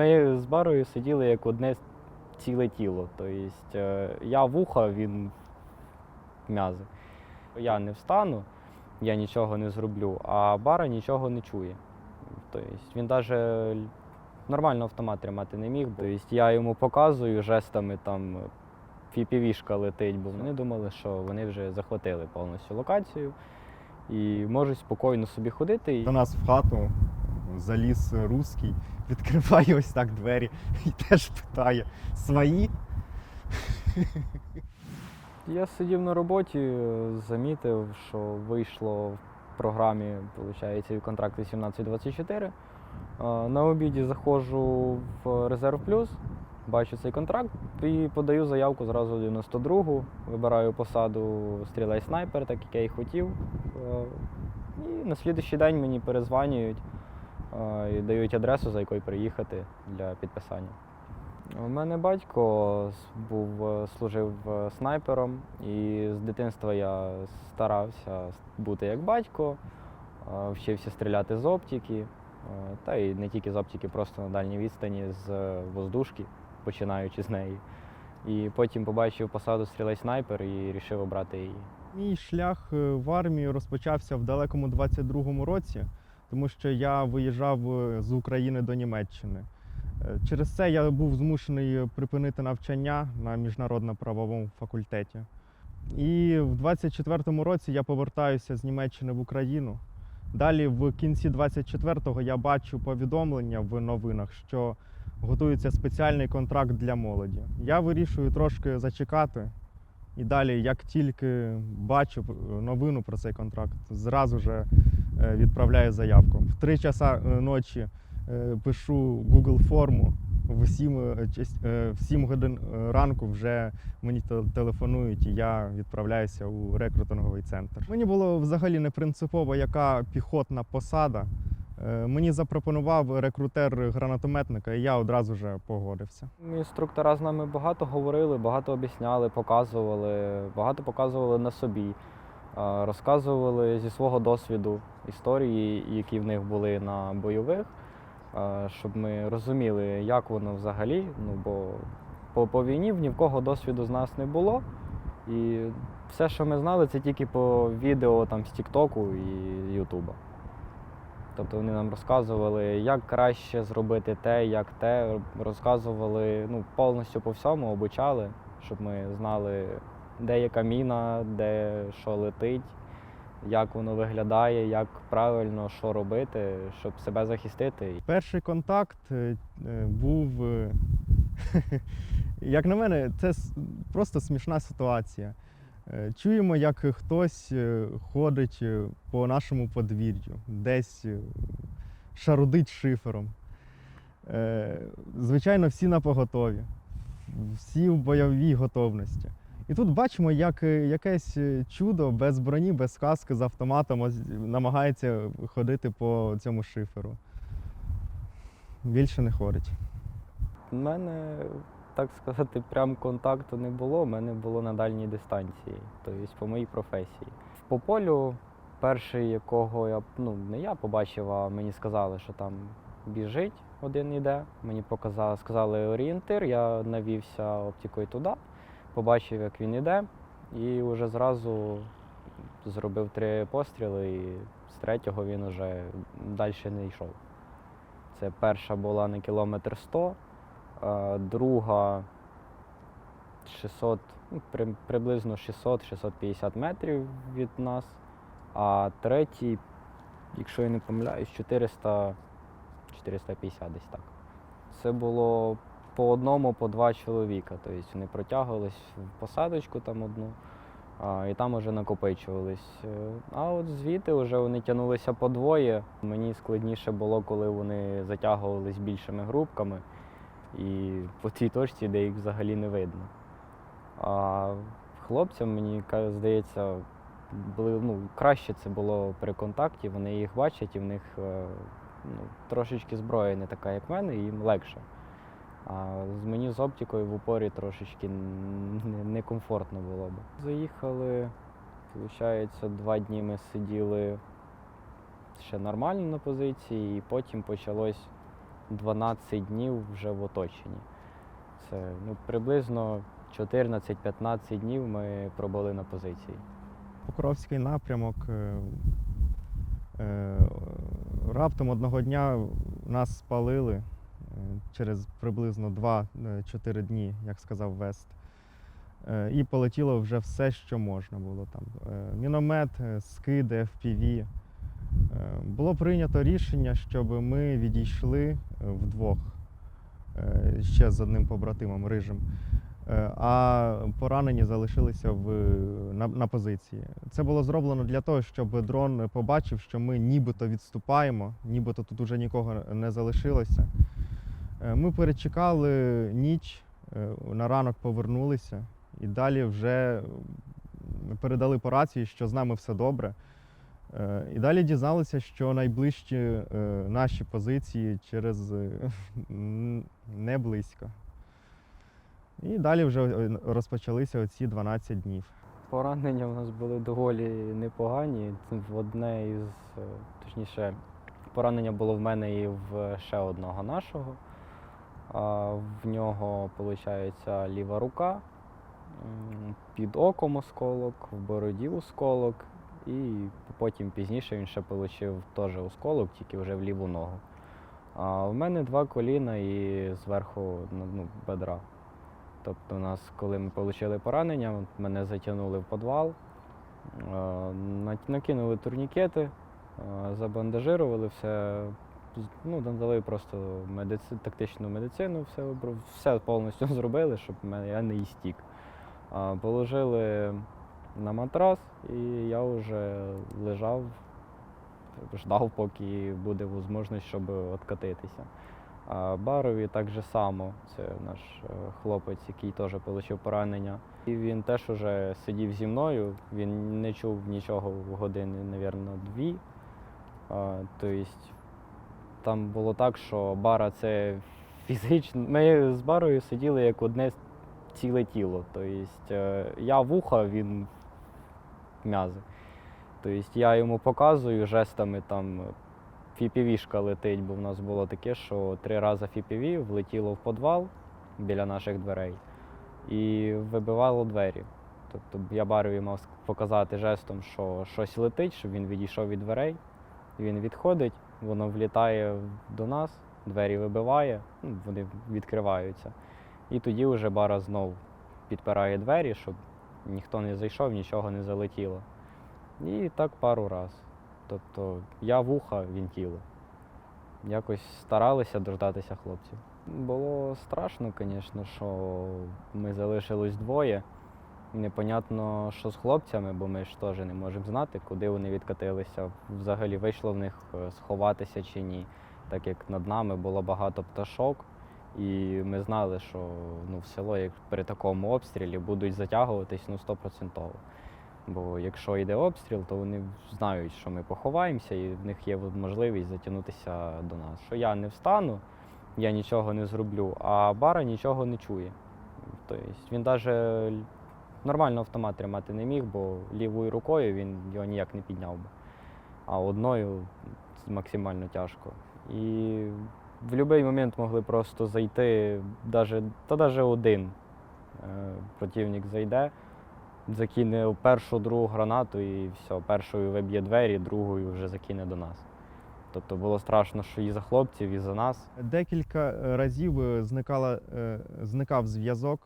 Ми з барою сиділи як одне ціле тіло. Тобто е, я вуха, він м'язи. Я не встану, я нічого не зроблю, а бара нічого не чує. Тобто він навіть нормально автомат тримати не міг. Тобто я йому показую жестами там фіпівішка летить, бо вони думали, що вони вже захватили повністю локацію і можуть спокійно собі ходити. До нас в хату заліз руський, відкриває ось так двері і теж питає свої. Я сидів на роботі, е, замітив, що вийшло в програмі, виходить, контракт 1824. Е, На обіді заходжу в резерв плюс, бачу цей контракт і подаю заявку зразу 92-гу. Вибираю посаду стрілець снайпер, так як я і хотів. Е, І на слідуючий день мені перезванюють і дають адресу, за якою приїхати для підписання. У мене батько був, е, служив е, снайпером, і з дитинства я старався бути як батько, е, вчився стріляти з оптики, та й не тільки з оптики, просто на дальній відстані з воздушки, починаючи з неї. І потім побачив посаду стрілець снайпер і вирішив обрати її. Мій шлях в армію розпочався в далекому 22-му році, тому що я виїжджав е, з України до Німеччини. Е, Через це я був змушений припинити навчання на міжнародно-правовому факультеті. І в 24-му році я повертаюся з Німеччини в Україну. Далі, в кінці 24-го, я бачу повідомлення в новинах, що готується спеціальний контракт для молоді. Я вирішую трошки зачекати. І далі, як тільки бачу е, новину про цей контракт, зразу же відправляю заявку. В 3 часа е, ночі е, пишу Google форму. В 7, е, е, в 7 годин ранку вже мені те- телефонують, і я відправляюся у рекрутинговий центр. Мені було взагалі не принципово, яка піхотна посада. Е, Мені запропонував рекрутер гранатометника, і я одразу же погодився. Інструктора з нами багато говорили, багато об'ясняли, показували, багато показували на собі, е, розказували зі свого досвіду історії, які в них були на бойових, е, щоб ми розуміли, як воно взагалі. Ну, бо по, по війні ні в кого досвіду з нас не було. І все, що ми знали, це тільки по відео там, з Тіктоку і Ютуба. Тобто вони нам розказували, як краще зробити те, як те. Розказували ну, повністю по всьому, обучали, щоб ми знали, де яка міна, де що летить, як воно виглядає, як правильно що робити, щоб себе захистити. Перший контакт е, е, був, е, як на мене, це просто смішна ситуація. Е, Чуємо, як хтось е, ходить е, по нашому подвір'ю, десь шарудить шифером. Звичайно, всі на поготові, всі в бойовій готовності. І тут бачимо, як якесь чудо без броні, без каски з автоматом намагається ходити по цьому шиферу. Більше не ходить. У мене, так сказати, прям контакту не було, у мене було на дальній дистанції, тобто по моїй професії. По полю, перший, якого я ну, не я побачив, а мені сказали, що там біжить один іде. Мені показали, сказали орієнтир, я навівся оптикою туди, побачив, як він іде, і вже зразу зробив три постріли, і з третього він вже далі не йшов. Це перша була на кілометр 100, а друга 600, ну, приблизно 600-650 метрів від нас, а третій, якщо я не помиляюсь, 400, 450 десь так. Це було по одному, по два чоловіка. Тобто вони протягувались в посадочку там одну, і там вже накопичувались. Е, А от звідти вже вони тягнулися по двоє. Мені складніше було, коли вони затягувались більшими групками і по тій точці, де їх взагалі не видно. А хлопцям, мені здається, були, ну, краще це було при контакті, вони їх бачать і в них е, ну, трошечки зброя не така, як в мене, і їм легше. А мені з оптикою в упорі трошечки некомфортно було б. Заїхали, виходить, два дні ми сиділи ще нормально на позиції, і потім почалось 12 днів вже в оточенні. Це ну, приблизно 14-15 днів ми пробули на позиції. Покровський напрямок. е, е, Раптом одного дня нас спалили е, через приблизно 2-4 дні, як сказав Вест. І полетіло вже все, що можна було там. Міномет, скиди, FPV. Е, Було прийнято рішення, щоб ми відійшли е, вдвох е, ще з одним побратимом рижим. А поранені залишилися в, на, на позиції. Це було зроблено для того, щоб дрон побачив, що ми нібито відступаємо, нібито тут уже нікого не залишилося. Ми перечекали ніч, на ранок повернулися і далі вже передали по рації, що з нами все добре. Е, І далі дізналися, що найближчі е, наші позиції через е, не близько. І далі вже розпочалися оці 12 днів. Поранення в нас були доволі непогані. Одне із, точніше, поранення було в мене і в ще одного нашого. В нього, виходить, ліва рука, під оком осколок, в бороді осколок, і потім пізніше він ще отримав теж осколок, тільки вже в ліву ногу. А в мене два коліна і зверху ну, ну, бедра. Тобто, нас, коли ми отримали поранення, мене затягнули в підвал, накинули турнікети, забандажирували все, ну, надали просто медици, тактичну медицину, все, все повністю зробили, щоб я не істік. Положили на матрас, і я вже лежав, ждав, поки буде можливість, щоб відкатитися. А Барові так же само, це наш е, хлопець, який теж отримав поранення. І він теж уже сидів зі мною, він не чув нічого в години, мабуть, дві. Тобто там було так, що бара це фізично. Ми з барою сиділи як одне ціле тіло. Тобто е, я вуха, він м'язи. Тобто я йому показую жестами там фіпівішка летить, бо в нас було таке, що три рази фіпіві влетіло в підвал біля наших дверей і вибивало двері. Тобто я барові мав показати жестом, що щось летить, щоб він відійшов від дверей. Він відходить, воно влітає до нас, двері вибиває, ну, вони відкриваються. І тоді вже бара знов підпирає двері, щоб ніхто не зайшов, нічого не залетіло. І так пару раз. Тобто я вуха, він тіло. Якось старалися дождатися хлопців. Було страшно, звісно, що ми залишилось двоє. Непонятно, що з хлопцями, бо ми ж теж не можемо знати, куди вони відкатилися. Взагалі вийшло в них е, сховатися чи ні. Так як над нами було багато пташок, і ми знали, що ну, в село як при такому обстрілі будуть затягуватись ну, стопроцентово. Бо якщо йде обстріл, то вони знають, що ми поховаємося, і в них є можливість затягнутися до нас. Що я не встану, я нічого не зроблю, а бара нічого не чує. Тобто він навіть нормально автомат тримати не міг, бо лівою рукою він його ніяк не підняв би. А одною максимально тяжко. І в будь-який момент могли просто зайти, даже, та навіть один е, противник зайде, закине першу другу гранату і все, першою виб'є двері, другою вже закине до нас. Тобто було страшно, що і за хлопців, і за нас. Декілька е, разів е, зникала, зникав зв'язок.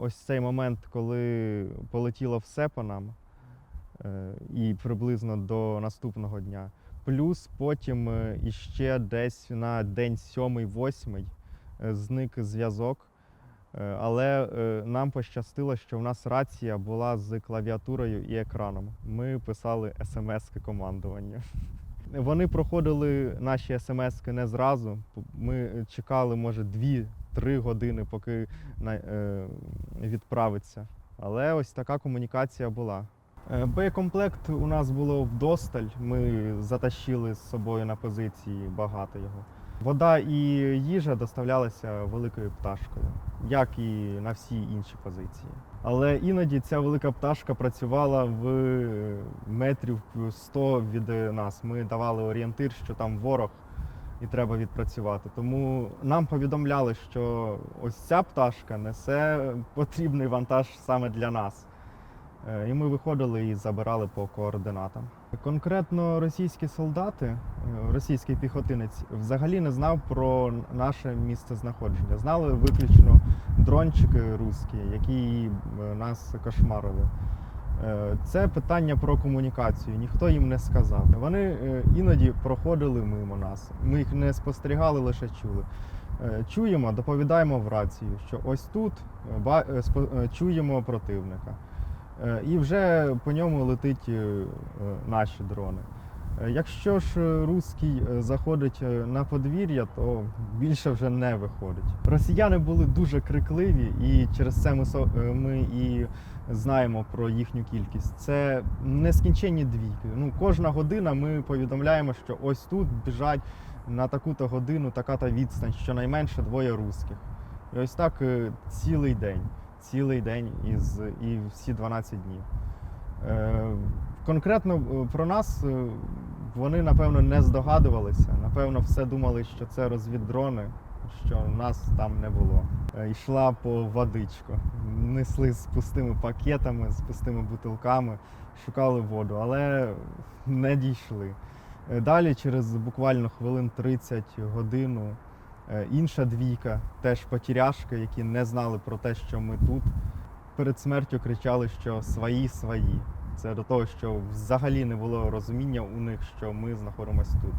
Ось цей момент, коли полетіло все по нам, і приблизно до наступного дня. Плюс потім е, іще десь на день сьомий-восьмий е, зник зв'язок. Е, Але нам пощастило, що в нас рація була з клавіатурою і екраном. Ми писали смс-ки командуванню. Вони проходили наші смс-ки не зразу. Ми чекали, може, 2-3 години, поки відправиться. Але ось така комунікація була. Е, Боєкомплект у нас було вдосталь. Ми затащили з собою на позиції багато його. Вода і їжа доставлялися великою пташкою, як і на всі інші позиції. Але іноді ця велика пташка працювала в е, метрів 100 від нас. Ми давали орієнтир, що там ворог і треба відпрацювати. Тому нам повідомляли, що ось ця пташка несе потрібний вантаж саме для нас. Е, І ми виходили і забирали по координатам. Конкретно російські солдати, е, російський піхотинець, взагалі не знав про наше місце знаходження. Знали виключно дрончики русські, які е, нас кошмарили. Це питання про комунікацію. Ніхто їм не сказав. Вони іноді проходили мимо нас. Ми їх не спостерігали, лише чули. Чуємо, доповідаємо в рацію, що ось тут чуємо противника. Е, І вже по ньому летить е, е, наші дрони. Якщо ж руський е, заходить на подвір'я, то більше вже не виходить. Росіяни були дуже крикливі, і через це ми, ми і знаємо про їхню кількість. Це нескінченні двійки. Ну, кожна година ми повідомляємо, що ось тут біжать на таку-то годину, така-то відстань, щонайменше двоє русських. І ось так цілий день. Цілий день із, і всі 12 днів. Е, конкретно е, про нас е, вони, напевно, не здогадувалися. Напевно, все думали, що це розвіддрони, що нас там не було. Йшла по водичку. Несли з пустими пакетами, з пустими бутилками, шукали воду, але не дійшли. Далі, через буквально хвилин 30 годину, інша двійка, теж потеряшки, які не знали про те, що ми тут. Перед смертю кричали, що свої свої. Це до того, що взагалі не було розуміння у них, що ми знаходимося тут.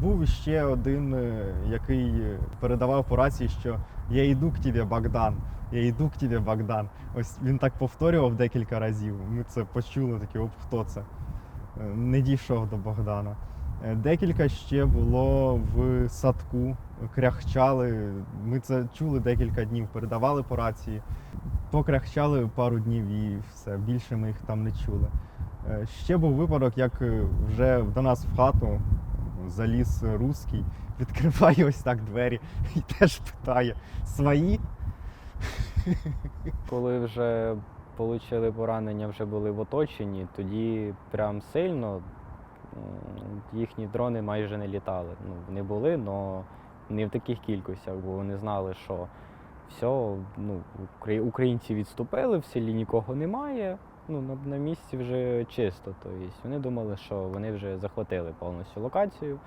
Був ще один, е, який передавав по рації, що я йду к тебе, Богдан, я йду к тебе, Богдан. Ось він так повторював декілька разів. Ми це почули, такі, оп, хто це? Е, Не дійшов до Богдана. Е, Декілька ще було в садку, кряхчали. Ми це чули декілька днів, передавали по рації. Покряхчали пару днів і все. Більше ми їх там не чули. Е, Ще був випадок, як е, вже до нас в хату заліз руський, відкриває ось так двері і теж питає: свої? Коли вже отримали поранення, вже були в оточенні, тоді прям сильно їхні дрони майже не літали. Ну, вони були, але не в таких кількостях, бо вони знали, що все, ну, українці відступили, в селі нікого немає. Ну, на, на місці вже чисто. Тобто вони думали, що вони вже захватили повністю локацію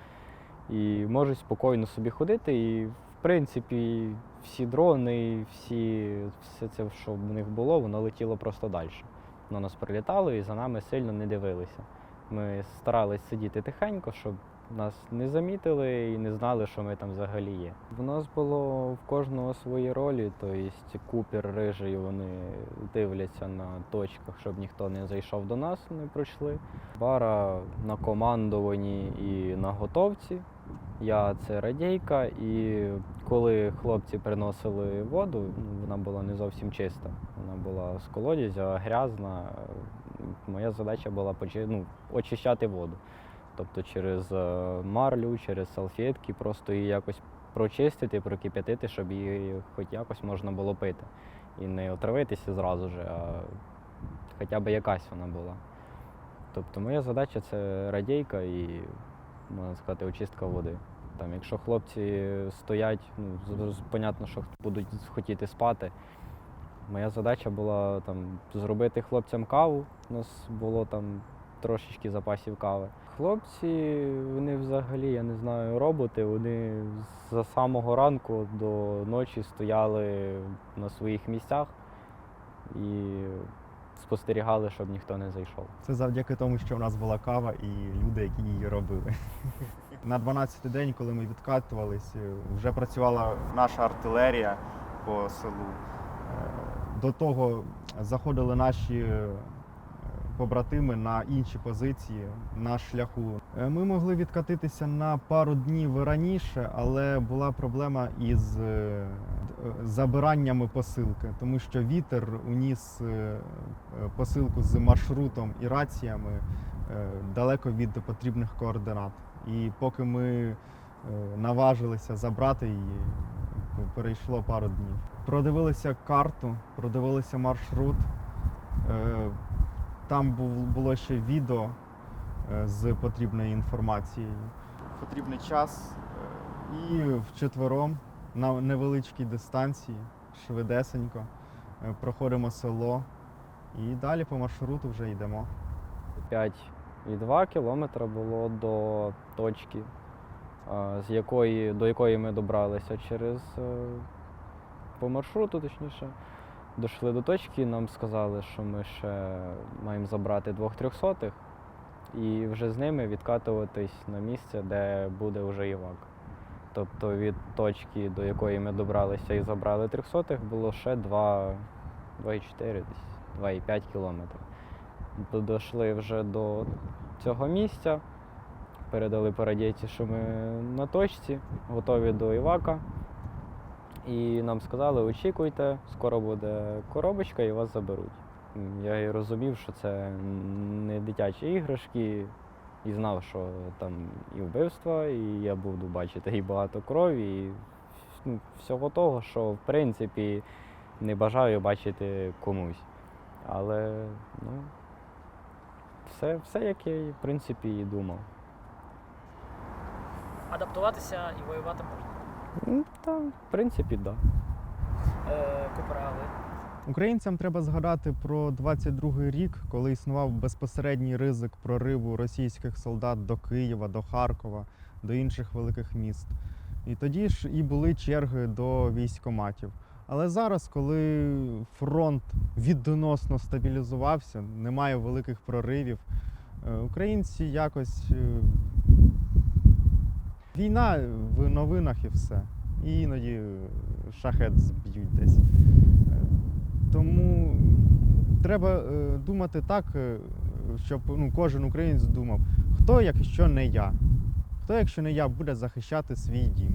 і можуть спокійно собі ходити. І, в принципі, всі дрони, всі, все це, що в них було, воно летіло просто далі. Воно нас прилітало і за нами сильно не дивилися. Ми старались сидіти тихенько, щоб нас не замітили і не знали, що ми там взагалі є. В нас було в кожного свої ролі, тобто купер, рижий, вони дивляться на точках, щоб ніхто не зайшов до нас, не пройшли. Бара на командуванні і на готовці. Я це радійка, і коли хлопці приносили воду, вона була не зовсім чиста. Вона була з колодязя, грязна. Моя задача була ну, очищати воду. Тобто через е, марлю, через салфетки, просто її якось прочистити, прокип'ятити, щоб її хоч якось можна було пити. І не отравитися зразу ж, а хоча б якась вона була. Тобто моя задача це радійка і, можна сказати, очистка води. Там, якщо хлопці стоять, ну, понятно, що будуть хотіти спати. Моя задача була там, зробити хлопцям каву. У нас було там трошечки запасів кави. Хлопці, вони взагалі, я не знаю, роботи, вони за самого ранку до ночі стояли на своїх місцях і спостерігали, щоб ніхто не зайшов. Це завдяки тому, що в нас була кава і люди, які її робили. На 12-й день, коли ми відкатувались, е, вже працювала наша артилерія по селу. До того заходили наші е, побратими на інші позиції на шляху. Е, Ми могли відкатитися на пару днів раніше, але була проблема із е, забираннями посилки, тому що вітер уніс посилку з маршрутом і раціями далеко від потрібних координат. І поки ми наважилися забрати її, перейшло пару днів. Продивилися карту, продивилися маршрут. Е, Там було ще відео е, з потрібною інформацією. Потрібний час. е, І вчетвером на невеличкій дистанції, швидесенько, е, проходимо село і далі по маршруту вже йдемо. 5,2 кілометра було до точки, з якої, до якої ми добралися через е, по маршруту, точніше. Дійшли до точки, нам сказали, що ми ще маємо забрати двох трьохсотих і вже з ними відкатуватись на місце, де буде вже Івак. Тобто від точки, до якої ми добралися і забрали трьохсотих, було ще 2, 2,4 десь, 2,5 кілометри. Д- Дійшли вже до цього місця, передали по радійці, що ми на точці, готові до Івака. І нам сказали, очікуйте, скоро буде коробочка і вас заберуть. Я і розумів, що це не дитячі іграшки, і знав, що там і вбивства, і я буду бачити і багато крові, і ну, всього того, що в принципі не бажаю бачити комусь. Але ну, все, все як я, в принципі, і думав. Адаптуватися і воювати можна. Ну, та, в принципі, так. Да. Е, Купера, ви Українцям треба згадати про 22-й рік, коли існував безпосередній ризик прориву російських солдат до Києва, до Харкова, до інших великих міст. І тоді ж і були черги до військоматів. Але зараз, коли фронт відносно стабілізувався, немає великих проривів, е, українці якось. Війна в новинах і все. І іноді шахет зб'ють десь. Е, Тому треба е, думати так, е, щоб ну, кожен українець думав, хто, якщо не я, хто, якщо не я, буде захищати свій дім.